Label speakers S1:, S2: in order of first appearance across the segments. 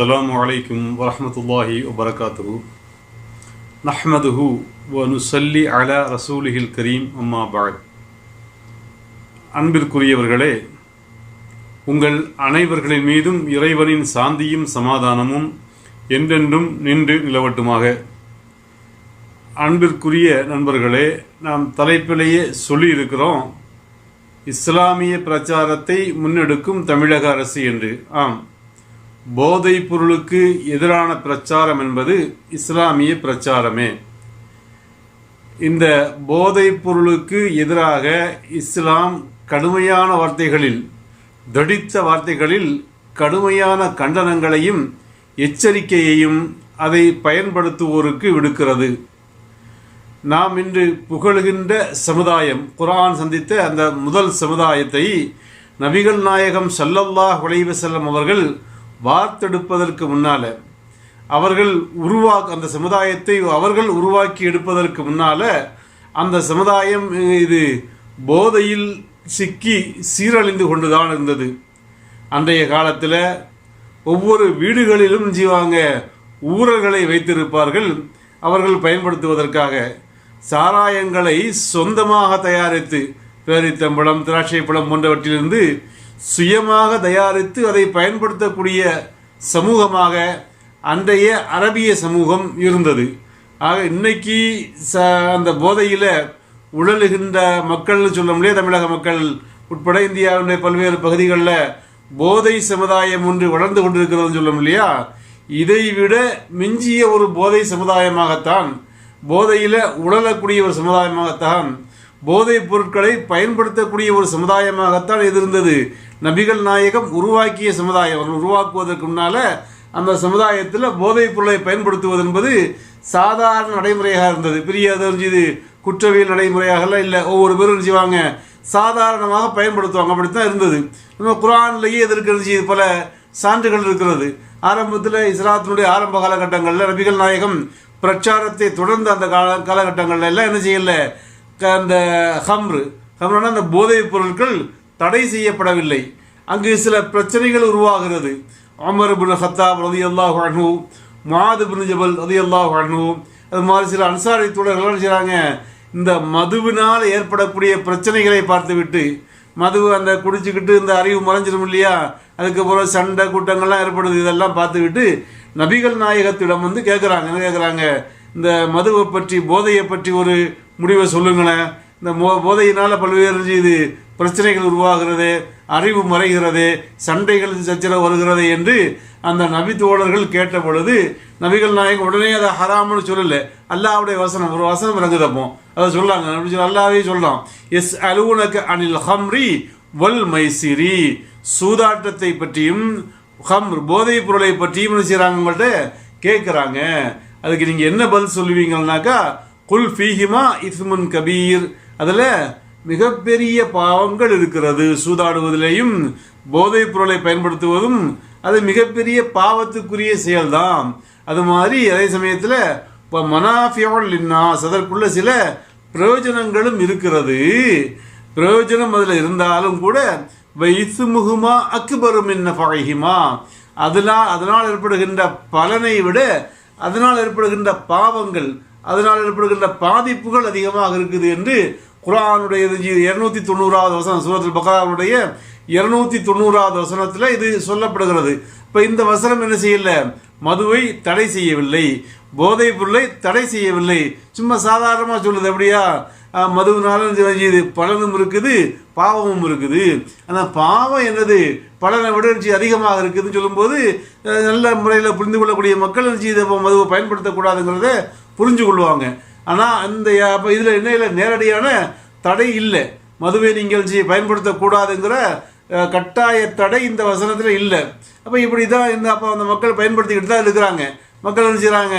S1: السلام عليكم ورحمة الله وبركاته نحمده ونصلي على رسوله الكريم أما بعد அன்பிற்குரியவர்களே உங்கள் அனைவர்களின் மீதும் இறைவனின் சாந்தியும் சமாதானமும் என்றென்றும் நின்று நிலவட்டுமாக அன்பிற்குரிய நண்பர்களே நாம் தலைப்பிலேயே சொல்லியிருக்கிறோம் இஸ்லாமிய பிரச்சாரத்தை முன்னெடுக்கும் தமிழக அரசு என்று ஆம் போதைப் பொருளுக்கு எதிரான பிரச்சாரம் என்பது இஸ்லாமிய பிரச்சாரமே. இந்த போதைப் பொருளுக்கு எதிராக இஸ்லாம் கடுமையான வார்த்தைகளில் தடித்த வார்த்தைகளில் கடுமையான கண்டனங்களையும் எச்சரிக்கையையும் அதை பயன்படுத்துவோருக்கு விடுக்கிறது. நாம் இன்று புகழுகின்ற சமுதாயம் குரான் சந்தித்த அந்த முதல் சமுதாயத்தை நபிகள் நாயகம் சல்லல்லாஹ் உலைவசல்லம் அவர்கள் வார்த்தெடுப்பதற்கு முன்னால அவர்கள் உருவா அந்த சமுதாயத்தை அவர்கள் உருவாக்கி எடுப்பதற்கு முன்னால அந்த சமுதாயம் இது போதையில் சிக்கி சீரழிந்து கொண்டுதான் இருந்தது. அன்றைய காலத்தில் ஒவ்வொரு வீடுகளிலும் ஜீவாங்க ஊரர்களை வைத்திருப்பார்கள். அவர்கள் பயன்படுத்துவதற்காக சாராயங்களை சொந்தமாக தயாரித்து பேரித்தம்பழம் திராட்சை பழம் போன்றவற்றிலிருந்து சுயமாக தயாரித்து அதை பயன்படுத்தக்கூடிய சமூகமாக அன்றைய அரபிய சமூகம் இருந்தது. ஆக இன்னைக்கு ச அந்த போதையில் உழலுகின்ற மக்கள்னு சொல்ல முடியாது தமிழக மக்கள் உட்பட இந்தியாவுடைய பல்வேறு பகுதிகளில் போதை சமுதாயம் ஒன்று வளர்ந்து கொண்டிருக்கிறதுன்னு சொல்ல இல்லையா? இதை விட மிஞ்சிய ஒரு போதை சமுதாயமாகத்தான் போதையில் உழலக்கூடிய ஒரு சமுதாயமாகத்தான் போதைப் பொருட்களை பயன்படுத்தக்கூடிய ஒரு சமுதாயமாகத்தான் இது இருந்தது. நபிகள் நாயகம் உருவாக்கிய சமுதாயம் அவர்கள் உருவாக்குவதற்கு முன்னால் அந்த சமுதாயத்தில் போதைப் பொருளை பயன்படுத்துவது என்பது சாதாரண நடைமுறையாக இருந்தது. பெரிய அது இது குற்றவியல் நடைமுறையாகலாம் இல்லை ஒவ்வொரு பேரும் செய்வாங்க? சாதாரணமாக பயன்படுத்துவாங்க. அப்படித்தான் இருந்தது. நம்ம குரான்லேயே இதற்கு பல சான்றுகள் இருக்கிறது. ஆரம்பத்தில் இஸ்லாத்தினுடைய ஆரம்ப காலகட்டங்களில் நபிகள் நாயகம் பிரச்சாரத்தை தொடர்ந்து அந்த கால காலகட்டங்களில் எல்லாம் என்ன செய்யலை? அந்த ஹம்ரு ஹம்ருனா அந்த போதைப் பொருட்கள் தடை செய்யப்படவில்லை. அங்கு சில பிரச்சனைகள் உருவாகிறது. அமர் பின் ஹத்தாப் ரதி அல்லாஹ் அனு மாது பின் ஜபல் ரதி அல்லாஹ் அனு அது மாதிரி சில அன்சாரி தோழர்கள் செய்கிறாங்க இந்த மதுவினால் ஏற்படக்கூடிய பிரச்சனைகளை பார்த்துவிட்டு மது அந்த குடிச்சுக்கிட்டு இந்த அறிவு மறைஞ்சிடும் இல்லையா? அதுக்கப்புறம் சண்டை கூட்டங்கள்லாம் ஏற்படுது. இதெல்லாம் பார்த்துக்கிட்டு நபிகள் நாயகத்திடம் வந்து கேட்குறாங்க என்ன கேட்குறாங்க இந்த மதுவை பற்றி போதையை பற்றி ஒரு முடிவை சொல்லுங்களேன். இந்த மோ போதையினால் பல்வேறு இது பிரச்சனைகள் உருவாகிறது அறிவு மறைகிறது சண்டைகள் சச்சரவு வருகிறது என்று அந்த நபி தோழர்கள் கேட்ட பொழுது நபிகள் நாயகம் உடனே அதை ஹராம்னு சொல்லலை. அல்லாவுடைய வசனம் ஒரு வசனம் இறங்குதப்போ அதை சொல்லாங்க. அப்படின்னு சொல்லி அல்லாவே சொல்லலாம் எஸ் அலுவனக்கு அனில் ஹம்ரி வல் மைசிரி. சூதாட்டத்தை பற்றியும் ஹம் போதைப் பொருளை பற்றியும் செய்கிறாங்க உங்கள்கிட்ட கேட்குறாங்க. அதுக்கு நீங்கள் என்ன பதில் சொல்லுவீங்கன்னாக்கா குல் ஃபீஹிமா இஸ்முன் கபீர். அதில் மிகப்பெரிய பாவங்கள் இருக்கிறது. சூதாடுவதிலேயும் போதைப் பொருளை பயன்படுத்துவதும் அது மிகப்பெரிய பாவத்துக்குரிய செயல்தான். அது மாதிரி அதே சமயத்தில் இப்போ மனாஃபியோல் இன்னாஸ் அதற்குள்ள சில பிரயோஜனங்களும் இருக்கிறது. பிரயோஜனம் அதில் இருந்தாலும் கூட வைசு முகுமா அக்பரும் என்ன பகைஹிமா அதனால் அதனால் ஏற்படுகின்ற பலனை விட அதனால் ஏற்படுகின்ற பாவங்கள் அதனால் ஏற்படுகின்ற பாதிப்புகள் அதிகமாக இருக்குது என்று குரானுடைய இருநூத்தி தொண்ணூறாவது வசனம் சூரத்தில் பக்ராவுடைய இருநூத்தி தொண்ணூறாவது வசனத்தில் இது சொல்லப்படுகிறது. இப்போ இந்த வசனம் என்ன செய்யல? மதுவை தடை செய்யவில்லை. போதைப் பொருளை தடை செய்யவில்லை. சும்மா சாதாரணமாக சொல்லுது அப்படியா மதுவினாலும் இது பலனும் இருக்குது பாவமும் இருக்குது. அந்த பாவம் என்னது? பலனை விட அதிகமாக இருக்குதுன்னு சொல்லும்போது நல்ல முறையில் புரிந்து கொள்ளக்கூடிய மக்கள் இதை மதுவை பயன்படுத்தக்கூடாதுங்கிறத புரிஞ்சு கொள்வாங்க. ஆனால் அந்த அப்போ இதில் என்ன இல்லை நேரடியான தடை இல்லை. மதுவை நீங்கள் பயன்படுத்தக்கூடாதுங்கிற கட்டாய தடை இந்த வசனத்தில் இல்லை. அப்போ இப்படி தான் இந்த அப்போ அந்த மக்கள் பயன்படுத்திக்கிட்டு தான் இருக்கிறாங்க. மக்கள் என்ன செய்கிறாங்க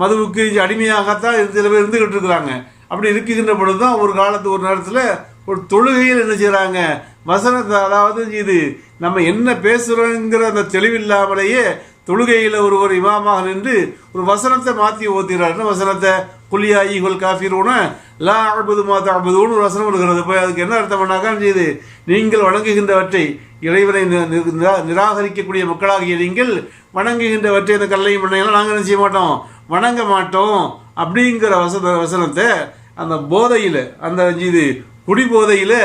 S1: மதுவுக்கு அடிமையாகத்தான் சில பேர் இருந்துக்கிட்டு இருக்கிறாங்க. அப்படி இருக்குகின்ற பொழுது தான் ஒரு காலத்து ஒரு நேரத்தில் ஒரு தொழுகையில் என்ன செய்கிறாங்க வசனத்தை அதாவது இது நம்ம என்ன பேசுகிறோங்கிற அந்த தெளிவில்லாமலேயே தொழுகையில் ஒருவர் இமாமாக நின்று ஒரு வசனத்தை மாற்றி ஓத்திடுறாரு வசனத்தை? குலியா ஈகுல் காஃபிரோன லா அழுபது மாத்த அழுபதுன்னு ஒரு வசனம் இருக்கிறது போய் அதுக்கு என்ன அர்த்தம் பண்ணாக்கா செய்து? நீங்கள் வணங்குகின்றவற்றை இறைவனை நி- நிரா- நிராகரிக்கக்கூடிய மக்களாகிய நீங்கள் வணங்குகின்றவற்றை இந்த கல்லையும் மண்ணையெல்லாம் நாங்கள் என்ன செய்ய மாட்டோம்? வணங்க மாட்டோம். அப்படிங்கிற வச வசனத்தை அந்த போதையில் அந்த இது குடி போதையில்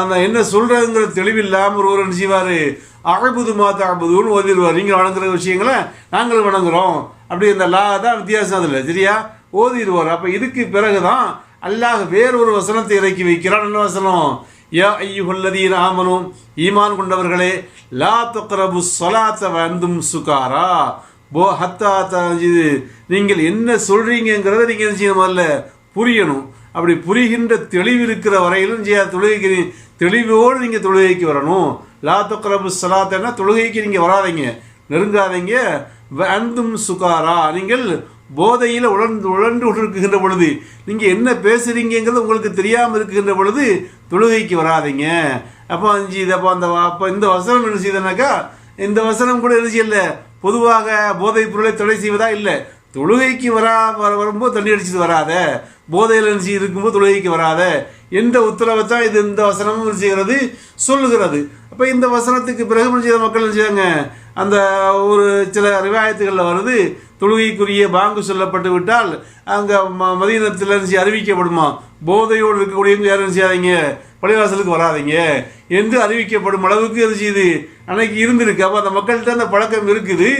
S1: அந்த என்ன சொல்கிறதுங்கிற தெளிவில்லாமல் ஒருவர் என்ன செய்வார்? அகபுது மாத்த அழகுதுன்னு ஓதிடுவார். நீங்கள் வணங்குற விஷயங்களை நாங்கள் வணங்குறோம். அப்படி இந்த லா தான் வித்தியாசம் அதில் சரியா? ஓதிடுவார். அப்போ இதுக்கு பிறகு தான் அல்லாஹ் வேறொரு வசனத்தை இறக்கி வைக்கிறான். என்ன வசனம்? யா ஐயுகல்லதீன் ஆமனும் ஈமான் கொண்டவர்களே லா தொக்கரபு சொலாத்த வந்தும் சுகாரா. போ ஹத்தா இது நீங்கள் என்ன சொல்கிறீங்கிறத நீங்கள் என்ன செய்யணும் முதல்ல? புரியணும். அப்படி புரிகின்ற தெளிவு இருக்கிற வரையிலும் செய்ய தொழுகைக்கு தெளிவோடு நீங்கள் தொழுகைக்கு வரணும். லா தொக்கரபு சலாத்தன்னா தொழுகைக்கு நீங்கள் வராதீங்க. நெருங்காதீங்க. அந்தும் சுகாரா. நீங்கள் போதையில் உழந்து உழண்டு கொண்டிருக்கின்ற பொழுது நீங்கள் என்ன பேசுகிறீங்கிறது உங்களுக்கு தெரியாமல் இருக்கின்ற பொழுது தொழுகைக்கு வராதீங்க. அப்போ அஞ்சு இது அப்போ அந்த அப்போ இந்த வசனம் என்ன செய்யுதுனாக்கா இந்த வசனம் கூட என்ன செய்யல. பொதுவாக போதைப் பொருளை தடை செய்வதா இல்லை. தொழுகைக்கு வரா வர வரும்போது தண்ணி அடிச்சுட்டு வராத. போதையில் என்ன இருக்கும்போது தொழுகைக்கு வராத என்ற உத்தரவை தான் இது இந்த வசனமும் செய்கிறது சொல்லுகிறது. அப்போ இந்த வசனத்துக்கு பிறகு செய்த மக்கள் என்ன அந்த ஒரு சில ரிவாயத்துகளில் வருது தொழுகைக்குரிய பாங்கு சொல்லப்பட்டு விட்டால் அங்கே ம மதீனத்தில் அறிவிக்கப்படுமா? போதையோடு இருக்கக்கூடியவங்க யாரும் செய்யாதீங்க பள்ளிவாசலுக்கு வராதீங்க என்று அறிவிக்கப்படும் அளவுக்கு அது இது அன்னைக்கு இருந்திருக்கு. அப்போ அந்த மக்கள்கிட்ட அந்த பழக்கம் இருக்குது.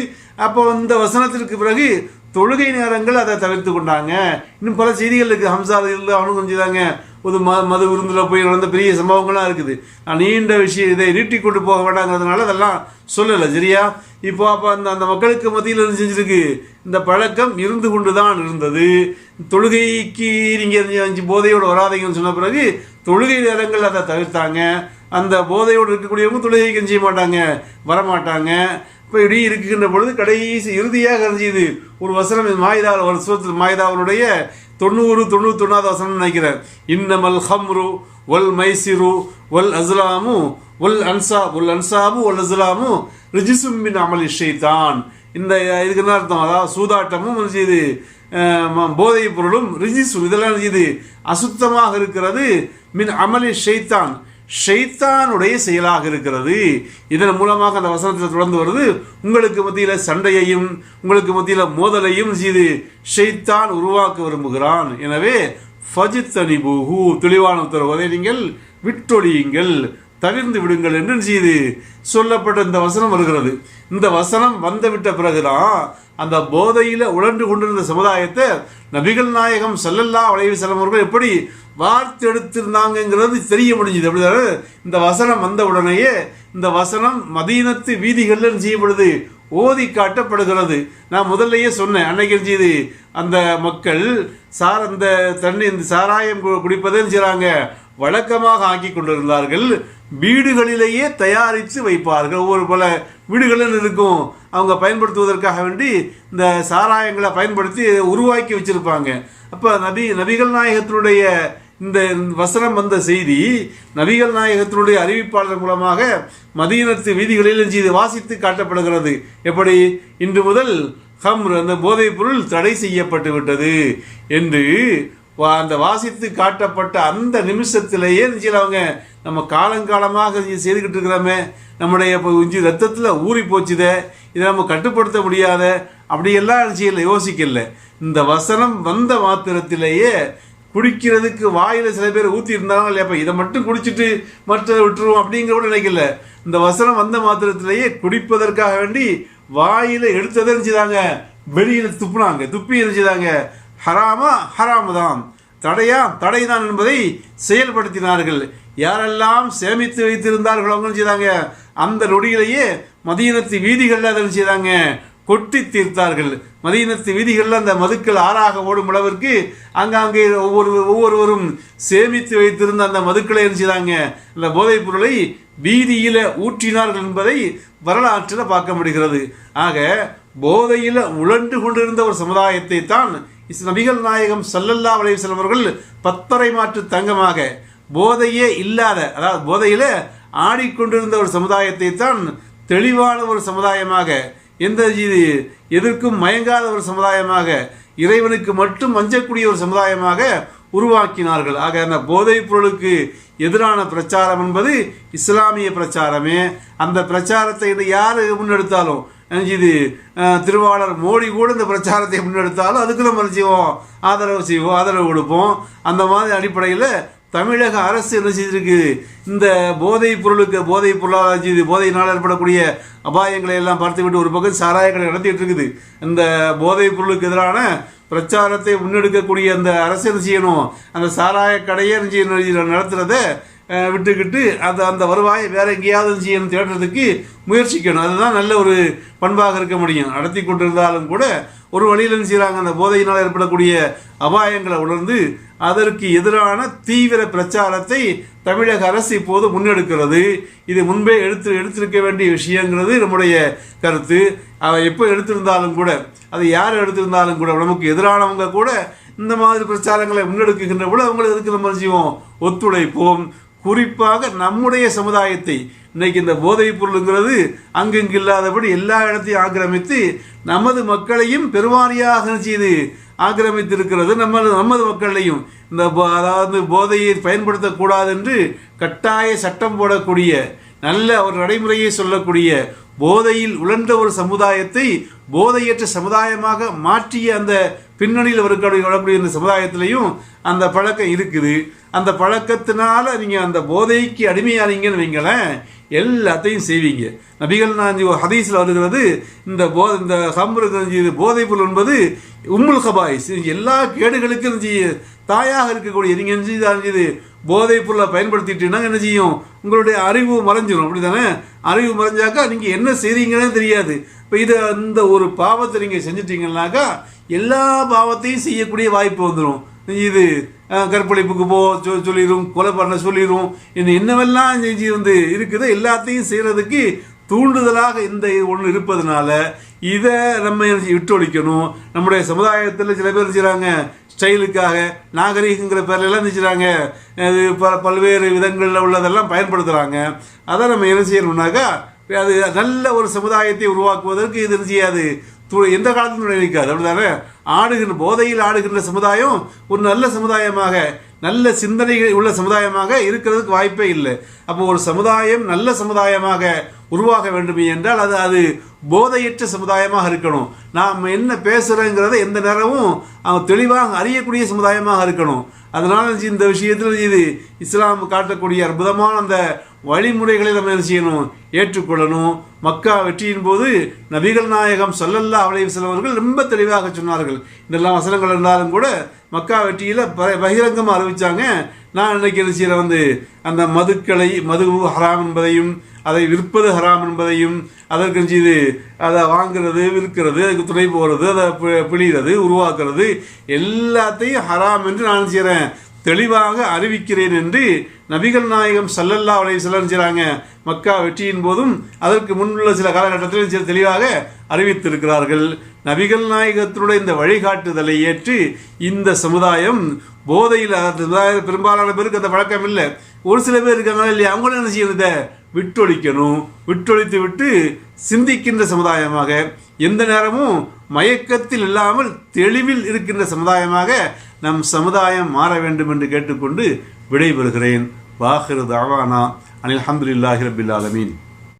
S1: அப்போ இந்த வசனத்திற்கு பிறகு தொழுகை நேரங்கள் அதை தவிர்த்து கொண்டாங்க. இன்னும் பல செய்திகள் இருக்குது ஹம்சா இருந்து அவனும் செஞ்சுதாங்க ஒரு ம மது விருந்தில் போய் நடந்த பெரிய சம்பவங்கள்லாம் இருக்குது. நான் நீண்ட விஷயம் இதை நீட்டி கொண்டு போக வேண்டாங்கிறதுனால அதெல்லாம் சொல்லலை. சரியா? இப்போ அப்போ அந்த அந்த மக்களுக்கு மத்தியில் இருந்து செஞ்சிருக்கு? இந்த பழக்கம் இருந்து கொண்டு தான் இருந்தது. தொழுகைக்கு நீங்கள் அஞ்சு போதையோடு வராதீங்கன்னு சொன்ன பிறகு தொழுகை நேரங்கள் அதை தவிர்த்தாங்க. அந்த போதையோடு இருக்கக்கூடியவங்க தொழுகைக்கு செய்ய மாட்டாங்க. வரமாட்டாங்க. இப்படி இருக்கின்ற பொழுது கடைசி இறுதியாக இருந்துச்சு ஒரு வசனம் இது மாயுதா ஒரு சூரத்தில் மாயுதாவனுடைய தொண்ணூறு தொண்ணூத்தொன்னாவது வசனம் நினைக்கிறேன் இன்னமல் ஹம்ரு வல் மைசிரு வல் அஸ்லாமு ஒல் அன்சா ஒல் அன்சாமு ஒல் அஸ்லாமு ரிஜிசும்பின் மின் அமலி தான் இந்த இதுக்கு என்ன அர்த்தம்? அதாவது சூதாட்டமும் இது போதைப் பொருளும் ரிஜிசு இதெல்லாம் இது அசுத்தமாக இருக்கிறது மின் அமலி ஷெய்தான் ஷைத்தானுடைய செயலாக இருக்கிறது. இதன் மூலமாக அந்த வசனத்தில் தொடர்ந்து வருது உங்களுக்கு மத்தியில் சண்டையையும் உங்களுக்கு மத்தியில் மோதலையும் செய்து ஷைத்தான் உருவாக்க விரும்புகிறான். எனவே ஃபஜித்தனிபூஹு தெளிவான உத்தரவதை நீங்கள் விட்டொழியுங்கள் தவிர்ந்து விடுங்கள் என்று செய்து சொல்லப்பட்ட இந்த வசனம் வருகிறது. இந்த வசனம் வந்துவிட்ட பிறகுதான் அந்த போதையில் உழன்று கொண்டிருந்த சமுதாயத்தை நபிகள் நாயகம் செல்லல்லா வளைவு செல்லம் அவர்கள் எப்படி வார்த்தெடுத்திருந்தாங்கிறது தெரிய முடிஞ்சுது. அப்படிதானே இந்த வசனம் வந்த உடனேயே இந்த வசனம் மதீனத்து வீதிகளில் செய்யப்படுது ஓதி காட்டப்படுகிறது. நான் முதல்லையே சொன்னேன் அன்னைக்கு செய்து? அந்த மக்கள் சார் அந்த தண்ணி இந்த சாராயம் குடிப்பதுன்னு செய்கிறாங்க வழக்கமாக ஆக்கி கொண்டிருந்தார்கள். வீடுகளிலேயே தயாரித்து வைப்பார்கள். ஒவ்வொரு பல வீடுகளில் இருக்கும் அவங்க பயன்படுத்துவதற்காக வேண்டி இந்த சாராயங்களை பயன்படுத்தி உருவாக்கி வச்சிருப்பாங்க. அப்போ நபி நபிகள் நாயகத்தினுடைய இந்த வசனம் வந்த செய்தி நபிகள் நாயகத்தினுடைய அறிவிப்பாளர் மூலமாக மதியனத்து வீதிகளில் இது வாசித்து காட்டப்படுகிறது. எப்படி? இன்று முதல் ஹம்ர் அந்த போதைப் பொருள் தடை செய்யப்பட்டு விட்டது என்று அந்த வாசித்து காட்டப்பட்ட அந்த நிமிஷத்திலேயே நிச்சயம் அவங்க? நம்ம காலங்காலமாக செய்துக்கிட்டு இருக்கிறோமே நம்முடைய இப்போ இஞ்சி ரத்தத்தில் ஊறி போச்சுதே இதை நம்ம கட்டுப்படுத்த முடியாத அப்படியெல்லாம் நிச்சயம் யோசிக்கல. இந்த வசனம் வந்த மாத்திரத்திலேயே குடிக்கிறதுக்கு வாயில் சில பேர் ஊற்றி இருந்தாலும் இல்லையாப்பா இதை மட்டும் குடிச்சிட்டு மற்ற விட்டுருவோம் அப்படிங்கிற கூட நினைக்கல. இந்த வசனம் வந்த மாத்திரத்திலேயே குடிப்பதற்காக வேண்டி வாயில் எடுத்ததை இருந்துச்சுதாங்க வெளியில் துப்புனாங்க துப்பி இருந்துச்சுதாங்க ஹராமா ஹராமு தான் தடையா தடைதான் என்பதை செயல்படுத்தினார்கள். யாரெல்லாம் சேமித்து வைத்திருந்தார்களோ அவங்க செய்தாங்க? அந்த நொடியிலேயே மதியனத்து வீதிகளில் அதை செய்தாங்க? கொட்டி தீர்த்தார்கள். மதியனத்து வீதிகளில் அந்த மதுக்கள் ஆறாக ஓடும் அளவிற்கு அங்காங்கே ஒவ்வொரு ஒவ்வொருவரும் சேமித்து வைத்திருந்த அந்த மதுக்களை என்ன செய்தாங்க? அந்த போதைப் பொருளை வீதியில் ஊற்றினார்கள் என்பதை வரலாற்றில் பார்க்க முடிகிறது. ஆக போதையில் உழண்டு கொண்டிருந்த ஒரு சமுதாயத்தை தான் நபிகள் நாயகம் சல்லல்லா அலைஹி அவர்கள் பத்தரை மாற்று தங்கமாக போதையே இல்லாத அதாவது போதையில் ஆடிக்கொண்டிருந்த ஒரு சமுதாயத்தை தான் தெளிவான ஒரு சமுதாயமாக எந்த இது எதற்கும் மயங்காத ஒரு சமுதாயமாக இறைவனுக்கு மட்டும் அஞ்சக்கூடிய ஒரு சமுதாயமாக உருவாக்கினார்கள். ஆக அந்த போதைப் பொருளுக்கு எதிரான பிரச்சாரம் என்பது இஸ்லாமிய பிரச்சாரமே. அந்த பிரச்சாரத்தை யார் முன்னெடுத்தாலும் இது திருவாளர் மோடி கூட இந்த பிரச்சாரத்தை முன்னெடுத்தாலும் அதுக்கு நம்ம செய்வோம்? ஆதரவு செய்வோம் ஆதரவு கொடுப்போம். அந்த மாதிரி அடிப்படையில் தமிழக அரசு என்ன செய்திருக்கு? இந்த போதைப் பொருளுக்கு போதைப் பொருளாதார இது போதையினால் ஏற்படக்கூடிய அபாயங்களை எல்லாம் பார்த்துவிட்டு ஒரு பக்கம் சாராயங்களை நடத்திட்டு இருக்குது. இந்த போதைப் பொருளுக்கு எதிரான பிரச்சாரத்தை முன்னெடுக்கக்கூடிய அந்த அரசு என்ன செய்யணும்? அந்த சாராய கடையை என்ன நடத்துறத விட்டுக்கிட்டு அந்த அந்த வருவாயை வேற எங்கேயாவது செய்யணும் தேடுறதுக்கு முயற்சிக்கணும். அதுதான் நல்ல ஒரு பண்பாக இருக்க முடியும். நடத்தி கொண்டிருந்தாலும் கூட ஒரு வழியில் செய்கிறாங்க அந்த போதையினால் ஏற்படக்கூடிய அபாயங்களை உணர்ந்து அதற்கு எதிரான தீவிர பிரச்சாரத்தை தமிழக அரசு இப்போது முன்னெடுக்கிறது. இது முன்பே எடுத்து எடுத்திருக்க வேண்டிய விஷயங்கிறது நம்முடைய கருத்து. அதை எப்போ எடுத்திருந்தாலும் கூட அதை யார் எடுத்திருந்தாலும் கூட நமக்கு எதிரானவங்க கூட இந்த மாதிரி பிரச்சாரங்களை முன்னெடுக்குகின்ற கூட அவங்களுக்கு எதுக்கு நம்ம செய்வோம்? ஒத்துழைப்போம். குறிப்பாக நம்முடைய சமுதாயத்தை. இன்னைக்கு இந்த போதைப் பொருளுங்கிறது அங்கங்கு இல்லாதபடி எல்லா இடத்தையும் ஆக்கிரமித்து நமது மக்களையும் பெருவாரியாக செய்து ஆக்கிரமித்திருக்கிறது. நம்ம நமது மக்களையும். இந்த அதாவது போதையை பயன்படுத்தக்கூடாது என்று கட்டாய சட்டம் போடக்கூடிய நல்ல ஒரு நடைமுறையை சொல்லக்கூடிய போதையில் உழன்ற ஒரு சமுதாயத்தை போதையற்ற சமுதாயமாக மாற்றிய அந்த பின்னணியில் வரக்கூடிய வரக்கூடிய இந்த சமுதாயத்திலையும் அந்த பழக்கம் இருக்குது. அந்த பழக்கத்தினால நீங்கள் அந்த போதைக்கு அடிமையானீங்கன்னு வைங்களேன் எல்லாத்தையும் செய்வீங்க. நபிகள் நான் ஹதீஸில் வருகிறது இந்த போ இந்த ஹம்ரு இது போதைப் பொருள் என்பது உம்முல் ஹபாயிஸ் எல்லா கேடுகளுக்கும் செய்ய- தாயாக இருக்கக்கூடிய நீங்கள் என்ன செய்து இது போதைப் பொருளை பயன்படுத்திட்டீங்கன்னா என்ன செய்யும்? உங்களுடைய அறிவு மறைஞ்சிடும் அப்படி தானே அறிவு மறைஞ்சாக்கா நீங்கள் என்ன செய்கிறீங்கன்னே தெரியாது. இப்போ இதை அந்த ஒரு பாவத்தை நீங்கள் செஞ்சிட்டீங்கன்னாக்கா எல்லா பாவத்தையும் செய்யக்கூடிய வாய்ப்பு வந்துடும் இது கற்பழிப்புக்கு போ சொ- சொல்லிடும் கொலை பண்ண சொல்லிடும் இன்னும் என்னவெல்லாம் செஞ்சு வந்து இருக்குது எல்லாத்தையும் செய்கிறதுக்கு தூண்டுதலாக இந்த ஒன்று இருப்பதனால இதை நம்ம என்ன விட்டொழிக்கணும். நம்முடைய சமுதாயத்தில் சில பேர் செய்கிறாங்க ஸ்டைலுக்காக நாகரீகங்கிற பேர்ல எல்லாம் நினைச்சுறாங்க அது பல பல்வேறு விதங்களில் உள்ளதெல்லாம் பயன்படுத்துகிறாங்க அதை நம்ம என்ன செய்யணும்னாக்கா அது நல்ல ஒரு சமுதாயத்தை உருவாக்குவதற்கு இது செய்யாது? து- எந்த காலத்திலும் நினைக்காது. அப்படிதானே? ஆடுகின்ற போதையில் ஆடுகின்ற சமுதாயம் ஒரு நல்ல சமுதாயமாக நல்ல சிந்தனைகள் உள்ள சமுதாயமாக இருக்கிறதுக்கு வாய்ப்பே இல்லை. அப்போ ஒரு சமுதாயம் நல்ல சமுதாயமாக உருவாக வேண்டுமே என்றால் அது அது போதையற்ற சமுதாயமாக இருக்கணும். நாம் என்ன பேசுகிறோங்கிறத எந்த நேரமும் தெளிவாக அறியக்கூடிய சமுதாயமாக இருக்கணும். அதனால் இந்த விஷயத்தில் இது இஸ்லாம் காட்டக்கூடிய அற்புதமான அந்த வழிமுறைகளை நம்ம என்ன செய்யணும்? ஏற்றுக்கொள்ளணும். மக்கா வெற்றியின் போது நபிகள் நாயகம் சொல்லல்லா அலைஹி சிலவர்கள் அவர்கள் ரொம்ப தெளிவாக சொன்னார்கள். இதெல்லாம் வசனங்கள் இருந்தாலும் கூட மக்கா வெற்றியில் ப- பகிரங்கமாக அறிவிச்சாங்க. நான் நினைக்கிறேன் என்ன செய்கிறேன் வந்து அந்த மதுக்களை மது ஹராம் என்பதையும் அதை விற்பது ஹராம் என்பதையும் அதற்கு செய்து அதை வாங்குறது விற்கிறது அதுக்கு துணை போகிறது அதை பி- பிழிகிறது உருவாக்குறது எல்லாத்தையும் ஹராம் என்று நான் செய்கிறேன் தெளிவாக அறிவிக்கிறேன் என்று நபிகள் நாயகம் சல்லல்லா அலை வஸல்லம் செய்கிறாங்க. மக்கா வெற்றியின் போதும் அதற்கு முன்னுள்ள சில காலகட்டத்திலும் சில தெளிவாக அறிவித்திருக்கிறார்கள். நபிகள் நாயகத்தினுடைய இந்த வழிகாட்டுதலை ஏற்று இந்த சமுதாயம் போதையில் அந்த பெரும்பாலான பேருக்கு அந்த பழக்கம் இல்லை. ஒரு சில பேர் இருக்காங்க இல்லையா? அவங்களும் என்ன செய்யறத விட்டொழிக்கணும். விட்டொழித்து விட்டு சிந்திக்கின்ற சமுதாயமாக எந்த நேரமும் மயக்கத்தில் இல்லாமல் தெளிவில் இருக்கின்ற சமுதாயமாக நம் சமுதாயம் மாற வேண்டும் என்று கேட்டுக்கொண்டு விடைபெறுகிறேன். வாஹிரு தாவானா அனில் அஹமதுல்லாஹி ரபில் ஆலமீன்.